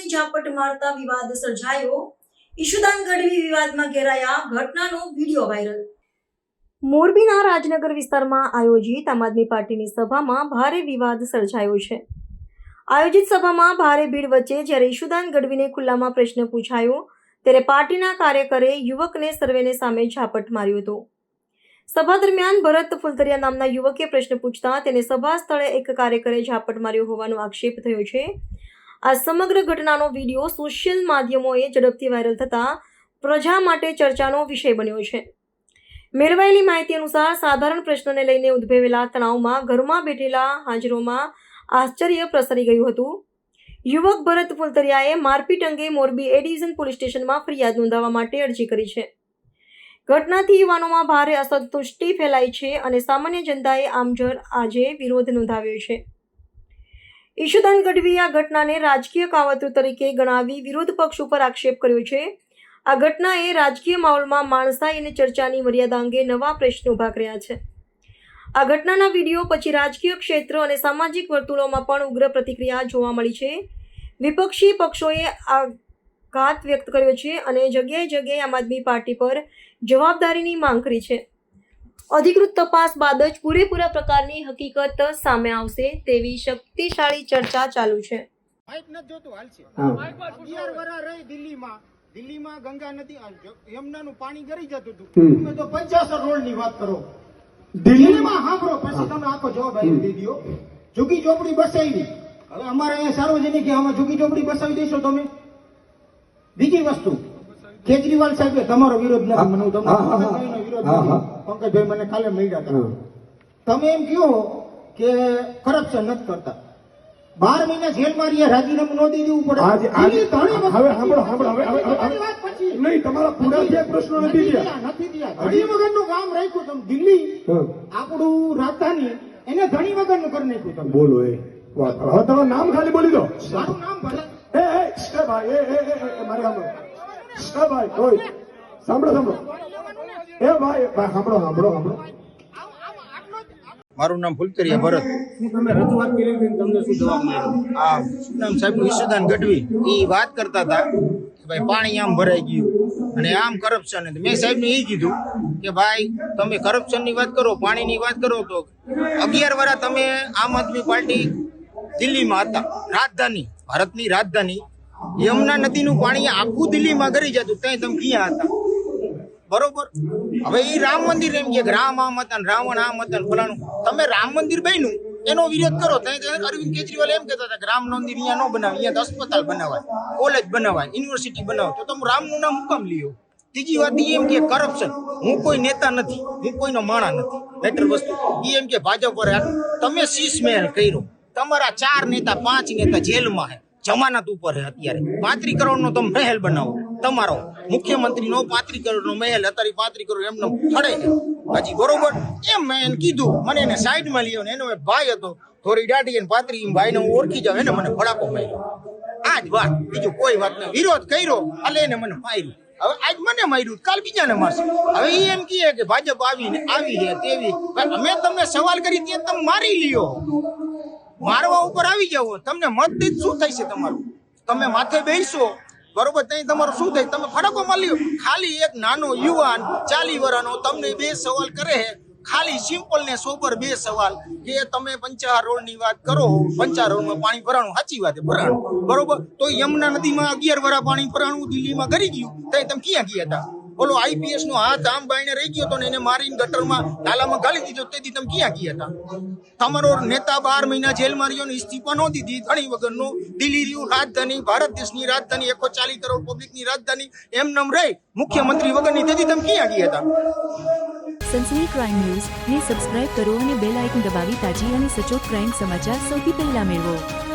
મારતા વિવાદ સર્જાયો. ઈશુદાન ગઢવી વિવાદમાં ઘેરાયા. ઘટનાનો વીડિયો વાયરલ. મોરબીના રાજનગર વિસ્તારમાં આયોજિત આમ આદમી પાર્ટીની સભામાં ભારે વિવાદ સર્જાયો છે. આયોજિત સભામાં ભારે ભીડ વચ્ચે જ્યારે ઈશુદાન ગઢવીને ખુલ્લામાં પ્રશ્ન પૂછાયો, ત્યારે પાર્ટીના કાર્યકરે યુવકને સર્વેને સામે ઝાપટ માર્યો હતો. સભા દરમિયાન ભરત ફુલતરિયા નામના યુવકે પ્રશ્ન પૂછતા તેને સભા સ્થળે એક કાર્યકરે ઝાપટ માર્યો હોવાનો આક્ષેપ થયો છે. આ સમગ્ર ઘટનાનો વીડિયો સોશિયલ માધ્યમોએ ઝડપથી વાયરલ થતા પ્રજા માટે ચર્ચાનો વિષય બન્યો છે. મેળવાયેલી માહિતી અનુસાર સાધારણ પ્રશ્નને લઈને ઉદ્ભવેલા તણાવમાં ઘરમાં બેઠેલા હાજરોમાં આશ્ચર્ય પ્રસરી ગયું હતું. યુવક ભરત ફુલતરિયાએ મારપીટ અંગે મોરબી એ ડિવિઝન પોલીસ સ્ટેશનમાં ફરિયાદ નોંધાવવા માટે અરજી કરી છે. ઘટનાથી યુવાનોમાં ભારે અસંતુષ્ટિ ફેલાઈ છે અને સામાન્ય જનતાએ આમજર આજે વિરોધ નોંધાવ્યો છે. ઈશુદાન ગઢવીએ આ ઘટનાને રાજકીય કાવતરું તરીકે ગણાવી વિરોધ પક્ષ ઉપર આક્ષેપ કર્યો છે. આ ઘટનાએ રાજકીય માહોલમાં માણસાઈ અને ચર્ચાની મર્યાદા અંગે નવા પ્રશ્નો ઊભા કર્યા છે. આ ઘટનાના વીડિયો પછી રાજકીય ક્ષેત્ર અને સામાજિક વર્તુળોમાં પણ ઉગ્ર પ્રતિક્રિયા જોવા મળી છે. વિપક્ષી પક્ષોએ આઘાત વ્યક્ત કર્યો છે અને જગ્યાએ જગ્યાએ આમ આદમી પાર્ટી પર જવાબદારીની માંગ કરી છે. અધિકૃત તપાસ બાદ જ પૂરેપૂરા પ્રકારની હકીકત સામે આવશે તેવી શક્તિશાળી ચર્ચા ચાલુ છે. દિલ્હીમાં. દિલ્હીમાં ગંગા નદી યમુનાનું પાણી ગરી જતું હતું. તમે તો પંચાસર રોડની વાત કરો. દિલ્હીમાં સાંભળો પછી તમે આખો જવાબ આવી દઈ દો ઝુકી ચોપડી બસાવી હવે અમારે અહીંયા સાર્વજનિક આમાં ઝુકી ચોપડી બસાવી દેશો તમે. બીજી વસ્તુ કેજરીવાલ સાહેબે તમારો વિરોધ નથી મને તમને હા, હા, હા. પંકજભાઈનો વિરોધ નથી. હા. પંકજભાઈ મને કાલે મળ્યા હતા. તમે એમ કહો કે કરપ્શન નથી કરતા. બાર મહિના જેલમાં રહ્યા રાજીનામું ન દઈ દેવું પડે. આજે હવે સાંભળો સાંભળો હવે હવે. નહીં તમારા પૂરા થયા પ્રશ્નો નથી થયા. નથી થયા. ઘણી વગરનું કામ રાખ્યું તમે. દિલ્હી આપણું રાજધાની એને ઘણી વગરનું કરી નાખ્યું તમે. બોલો એ વાત. હવે તમારું નામ ખાલી બોલી દો. મારું નામ ભલે. એ એ ભાઈ એ એ મારે સાંભળો. ભાઈ સાંભળો સાંભળો. એ ભાઈ ભાઈ સાંભળો સાંભળો સાંભળો. મારું નામ ફુલકરિયા ભરત. તમે રજૂઆત કરી હતી તમને શું જવાબ મળ્યો? આ શું સાહેબ ઈશુદાન ગઢવી. એ વાત કરતા હતા કે ભાઈ પાણી આમ ભરાઈ ગયું અને આમ કરપ્શન મેં સાહેબને એ કીધું કે ભાઈ તમે કરપ્શનની વાત કરો પાણીની વાત કરો તો અગિયાર વર્ષ તમે આમ આદમી પાર્ટી દિલ્હીમાં હતા. રાજધાની ભારતની રાજધાની. યમુના નદીનું પાણી આખું દિલ્હીમાં ગરી જતું. ત્યાં તમે ક્યાં હતા? બરોબર? હવે એ રામ મંદિર એમ કે રામ આમ હતા રાવણ આમ હતા ફલાણું. તમે રામ મંદિર બન્યું, એનો વિરોધ કરો. અરવિંદ કેજરીવાલ એમ કહેતા હતા કે રામ મંદિર અહીંયા ન બનાવે અહીંયા અસ્પતાલ બનાવાય કોલેજ બનાવાય યુનિવર્સિટી બનાવો તો તમે રામનું નામ હુકમ લ્યો. ત્રીજી વાત એમ કે કરપ્શન હું કોઈ નેતા નથી, હું કોઈનો માણા નથી. બેટર વસ્તુ એ એમ કે ભાજપ પર તમે શીશ મહેલ કર્યો. તમારા ચાર નેતા, પાંચ નેતા જેલમાં હે, જમાનત ઉપર હે અત્યારે. પાંત્રી કરોડનો તમે મહેલ બનાવો. તમારો મુખ્યમંત્રીનો પાંત્રી કરોડનો મહેલ અત્યારે પાંત્રી કરોડ એમનો ફળે. હજી, બરોબર? એમ મેં એને કીધું. મને એને સાઈડમાં ને, એનો ભાઈ હતો થોડી દાઢી અને પાંત્રી ભાઈને હું ઓળખી જાઉં, એને મને ફડાકો માર્યો. આ જ વાત, બીજું કોઈ વાત નહીં વિરોધ કર્યો એટલે એને મને માર્યું. હવે આજ મને માર્યું, કાલ બીજાને મારશે. હવે એ એમ કહે કે ભાજપ આવીને આવી છે તેવી. અમે તમને સવાલ કરી ત્યાં તમે મારી લ્યો. મારવા ઉપર આવી જાવ તમને મત શું થાય છે તમારું? તમે માથે બેસો બરોબર? ત્યાં તમારું શું થાય? તમે ફરકો મળ્યો ખાલી એક નાનો યુવાન ચાલી વર્ષનો તમને બે સવાલ કરે છે. ખાલી સિમ્પલ ને સોબર બે સવાલ. કે તમે પંચાર રોડની વાત કરો પંચાર રોડમાં પાણી ભરાણું, સાચી વાત ભરાણું. બરોબર? તો યમુના નદીમાં અગિયાર વરા પાણી ભરાણું દિલ્હીમાં કરી ગયું. ત્યાં તમે ક્યાં ગયા હતા? બોલો આઈપીએસ નો હાથ આમ બાઈને રહી ગયો તો ને એને મારીને ગટરમાં નાલામાં ગાળી દીધો. તેથી તમે ક્યાં ગયા હતા? તમારો નેતા બાર મહિના જેલમાં રહ્યો ને ઇસ્તીફા નો દીધી. ધણી વગરનું દિલ્હી રહ્યું રાજધાની, ભારત દેશની રાજધાની એકસો ચાલીસ કરોડ પબ્લિકની રાજધાની, એમ નમ રહી મુખ્યમંત્રી વગરની. તેથી તમે ક્યાં ગયા હતા? સનસની ક્રાઇમ ન્યૂઝ. ને સબસ્ક્રાઇબ કરો અને બેલ આઇકન દબાવી તાજી અને સચોટ ક્રાઇમ સમાચાર સૌથી પહેલા મેળવો.